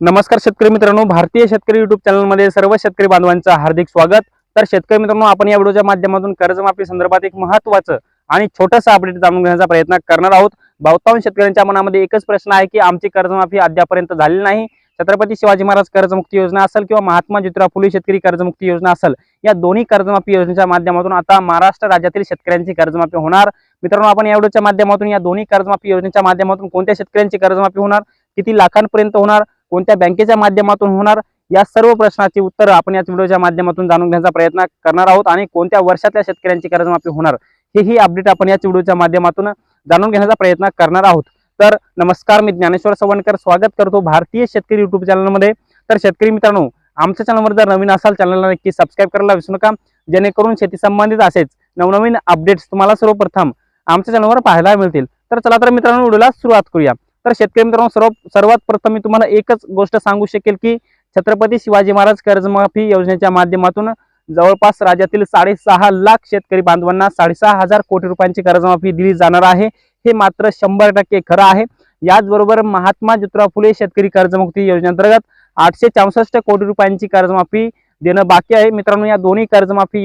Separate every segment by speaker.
Speaker 1: नमस्कार शेतकरी मित्रांनो भारतीय शेतकरी युट्यूब चॅनलमध्ये सर्व शेतकरी बांधवांचं हार्दिक स्वागत. तर शेतकरी मित्रांनो आपण या व्हिडिओच्या माध्यमातून कर्जमाफी संदर्भात एक महत्वाचं आणि छोटंसं अपडेट जाणून घेण्याचा प्रयत्न करणार आहोत. बहुतांश शेतकऱ्यांच्या मनामध्ये एकच प्रश्न आहे की आमची कर्जमाफी अद्यापर्यंत झालेली नाही. छत्रपती शिवाजी महाराज कर्जमुक्ती योजना असेल किंवा महात्मा ज्योतिराव फुले शेतकरी कर्जमुक्ती योजना असेल या दोन्ही कर्जमाफी योजनेच्या माध्यमातून आता महाराष्ट्र राज्यातील शेतकऱ्यांची कर्जमाफी होणार. मित्रांनो आपण या व्हिडिओच्या माध्यमातून या दोन्ही कर्जमाफी योजनेच्या माध्यमातून कोणत्या शेतकऱ्यांची कर्जमाफी होणार? किती लाखांपर्यंत होणार? कोणत्या बँकेच्या माध्यमातून होणार? या सर्व प्रश्नाची उत्तर आपण याच व्हिडिओच्या माध्यमातून जाणून घेण्याचा प्रयत्न करणार आहोत आणि कोणत्या वर्षातल्या शेतकऱ्यांची कर्जमाफी होणार हेही अपडेट आपण याच व्हिडिओच्या माध्यमातून जाणून घेण्याचा प्रयत्न करणार आहोत. तर नमस्कार मी ज्ञानेश्वर सवणकर स्वागत करतो भारतीय शेतकरी युट्यूब चॅनलमध्ये तर शेतकरी मित्रांनो आमच्या चॅनलवर जर नवीन असाल चॅनलला नक्की सबस्क्राईब करायला विसरू नका. जेणेकरून शेती संबंधित असेच नवनवीन अपडेट्स तुम्हाला सर्वप्रथम आमच्या चॅनलवर पाहायला मिळतील. तर चला तर मित्रांनो व्हिडिओला सुरुवात करूया. तर शेतकरी मित्रांनो सर्व सर्वात प्रथम मी तुम्हाला एकच गोष्ट सांगू शकेल की छत्रपती शिवाजी महाराज कर्जमाफी योजनेच्या माध्यमातून जवळपास राज्यातील साडेसहा लाख शेतकरी बांधवांना साडेसहा हजार कोटी रुपयांची कर्जमाफी दिली जाणार आहे. हे मात्र शंभर टक्के खरं आहे. याचबरोबर महात्मा ज्योतिराव फुले शेतकरी कर्जमुक्ती योजनेअंतर्गत आठशे चौसष्ट कोटी रुपयांची कर्जमाफी देणं बाकी आहे. मित्रांनो या दोन्ही कर्जमाफी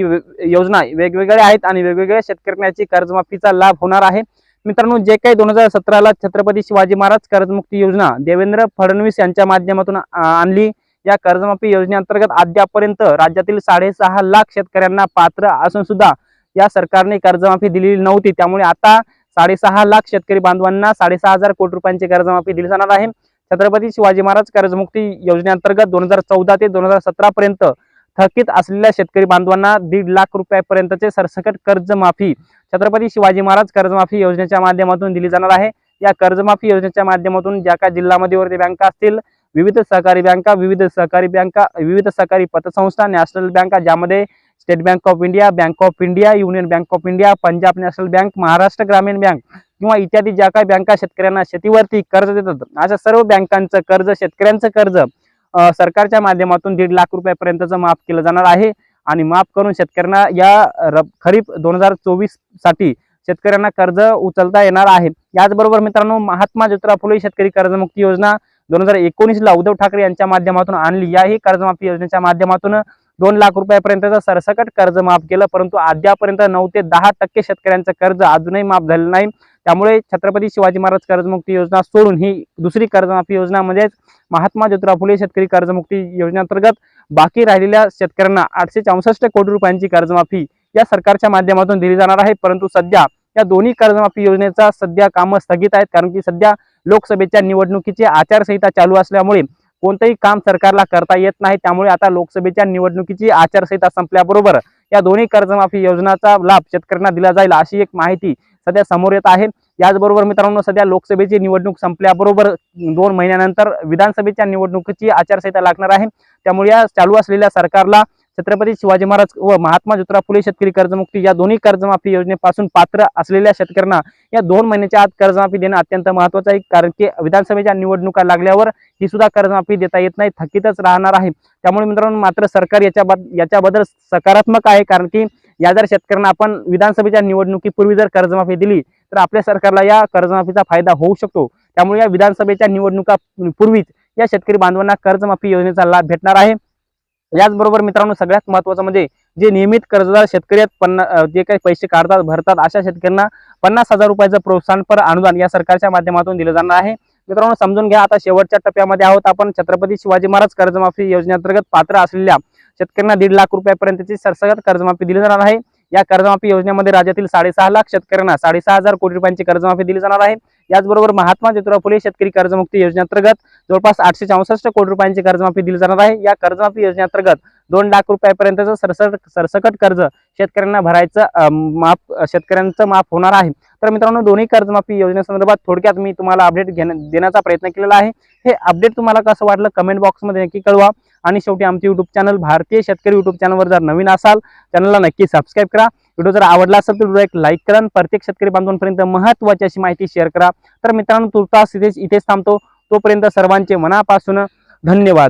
Speaker 1: योजना वेगवेगळ्या आहेत आणि वेगवेगळ्या शेतकऱ्यांची कर्जमाफीचा लाभ होणार आहे. मित्रांनो जे काही दोन हजार सतराला छत्रपती शिवाजी महाराज कर्जमुक्ती योजना देवेंद्र फडणवीस यांच्या माध्यमातून आणली या कर्जमाफी योजनेअंतर्गत अद्यापर्यंत राज्यातील साडेसहा लाख शेतकऱ्यांना पात्र असून सुद्धा या सरकारने कर्जमाफी दिलेली नव्हती. त्यामुळे आता साडेसहा लाख शेतकरी बांधवांना साडेसहा हजार कोटी रुपयांची कर्जमाफी दिली जाणार आहे. छत्रपती शिवाजी महाराज कर्जमुक्ती योजनेअंतर्गत दोन हजार चौदा ते दोन हजार सतरा पर्यंत थकीत असलेल्या शेतकरी बांधवांना दीड लाख रुपयापर्यंतचे सरसकट कर्जमाफी छत्रपती शिवाजी महाराज कर्जमाफी योजनेच्या माध्यमातून दिली जाणार आहे. या कर्जमाफी योजनेच्या माध्यमातून ज्या काही जिल्हा मध्यवर्ती बँका असतील विविध सहकारी बँका विविध सहकारी बँका विविध सहकारी पतसंस्था नॅशनल बँका ज्यामध्ये State Bank of India Bank of India Union Bank of India Punjab National Bank Maharashtra Gramin bank किंवा इत्यादी ज्या काही बँका शेतकऱ्यांना शेतीवरती कर्ज देतात. अशा सर्व बँकांचं कर्ज शेतकऱ्यांचं कर्ज सरकारच्या माध्यमातून दीड लाख रुपयापर्यंतचं माफ केलं जाणार आहे. आणि माफ करून शेतकऱ्यांना या रब- खरीप दोन हजार चोवीससाठी शेतकऱ्यांना कर्ज उचलता येणार आहे. याचबरोबर मित्रांनो महात्मा ज्योतिराव फुले शेतकरी कर्जमुक्ती योजना दोन हजार एकोणीसला उद्धव ठाकरे यांच्या माध्यमातून आणली. याही कर्जमाफी योजनेच्या माध्यमातून दोन लाख रुपयापर्यंतचं सरसकट कर्ज माफ केलं परंतु अद्यापर्यंत नऊ ते दहा टक्के शेतकऱ्यांचं कर्ज अजूनही माफ झालं नाही. त्यामुळे छत्रपती शिवाजी महाराज कर्जमुक्ती योजना सोडून ही दुसरी कर्जमाफी योजना म्हणजेच महात्मा ज्योतिराव फुले शेतकरी कर्जमुक्ती योजनेअंतर्गत बाकी राहिलेल्या शेतकऱ्यांना आठशे चौसष्ट कोटी रुपयांची कर्जमाफी या सरकारच्या माध्यमातून दिली जाणार आहे. परंतु सध्या या दोन्ही कर्जमाफी योजनेचा सध्या कामं स्थगित आहेत कारण की सध्या लोकसभेच्या निवडणुकीची आचारसंहिता चालू असल्यामुळे कोणतंही काम सरकारला करता येत नाही. त्यामुळे आता लोकसभेच्या निवडणुकीची आचारसंहिता संपल्याबरोबर या दोन्ही कर्जमाफी योजनाचा लाभ शेतकऱ्यांना दिला जाईल अशी एक माहिती सध्या समोर येत आहे. याचबरोबर मित्रांनो सध्या लोकसभेची निवडणूक संपल्याबरोबर दोन महिन्यानंतर विधानसभेच्या निवडणुकीची आचारसंहिता लागणार आहे. त्यामुळे या चालू असलेल्या सरकारला छत्रपती शिवाजी महाराज व महात्मा ज्योतिराव फुले शेतकरी कर्जमुक्ती या दोन्ही कर्जमाफी योजनेपासून पात्र असलेल्या शेतकऱ्यांना या दोन महिन्याच्या आत कर्जमाफी देणं अत्यंत महत्वाचं आहे. कारण की विधानसभेच्या निवडणुका लागल्यावर ही सुद्धा कर्जमाफी देता येत नाही थकीतच राहणार आहे. त्यामुळे मित्रांनो मात्र सरकार याच्या याच्याबद्दल सकारात्मक आहे. कारण की या जर शेतकऱ्यांना आपण विधानसभेच्या निवडणुकीपूर्वी जर कर्जमाफी दिली तर आपल्या सरकारला या कर्जमाफीचा फायदा होऊ शकतो. त्यामुळे या विधानसभेच्या निवडणुका पूर्वीच या शेतकरी बांधवांना कर्जमाफी योजनेचा लाभ भेटणार आहे. याचबरोबर मित्रांनो सगळ्यात महत्वाचं म्हणजे जे नियमित कर्जदार शेतकरी आहेत पन्ना जे काही पैसे काढतात भरतात अशा शेतकऱ्यांना पन्नास हजार रुपयाचं प्रोत्साहनपर अनुदान या सरकारच्या माध्यमातून दिलं जाणार आहे. मित्रांनो समजून घ्या आता शेवटच्या टप्प्यामध्ये आहोत आपण. छत्रपती शिवाजी महाराज कर्जमाफी योजनेअंतर्गत पात्र असलेल्या शेतकऱ्यांना दीड लाख रुपयापर्यंतची सरसगत कर्जमाफी दिली जाणार आहे. या कर्जमाफी योजनेमध्ये राज्यातील साडेसहा लाख शेतकऱ्यांना साडेसहा हजार कोटी रुपयांची कर्जमाफी दिली जाणार आहे. याचबरोबर महात्मा ज्योतिराव फुले शेतकरी कर्जमुक्ती योजनेअंतर्गत जवळपास आठशे चौसष्ट कोटी रुपयांची कर्जमाफी दिली जाणार आहे. या कर्जमाफी योजनेअंतर्गत दोन लाख रुपयापर्यंतचं सरसट सरसकट कर्ज शेतकऱ्यांना भरायचं माफ शेतकऱ्यांचं माफ होणार आहे. तर मित्रांनो दोन्ही कर्जमाफी योजनेसंदर्भात थोडक्यात मी तुम्हाला अपडेट घेण्या देण्याचा प्रयत्न केलेला आहे. हे अपडेट तुम्हाला कसं वाटलं कमेंट बॉक्समध्ये नक्की कळवा. आणि शेवटी आमचे युट्यूब चॅनल भारतीय शेतकरी युट्यूब चॅनलवर जर नवीन असाल चॅनलला नक्की सबस्क्राईब करा. व्हिडिओ जर आवडला असेल तर व्हिडिओ एक लाईक करा प्रत्येक शेतकरी बांधवांपर्यंत महत्त्वाची अशी माहिती शेअर करा. तर मित्रांनो तुर्तास इथेच इथेच थांबतो. तोपर्यंत सर्वांचे मनापासून धन्यवाद.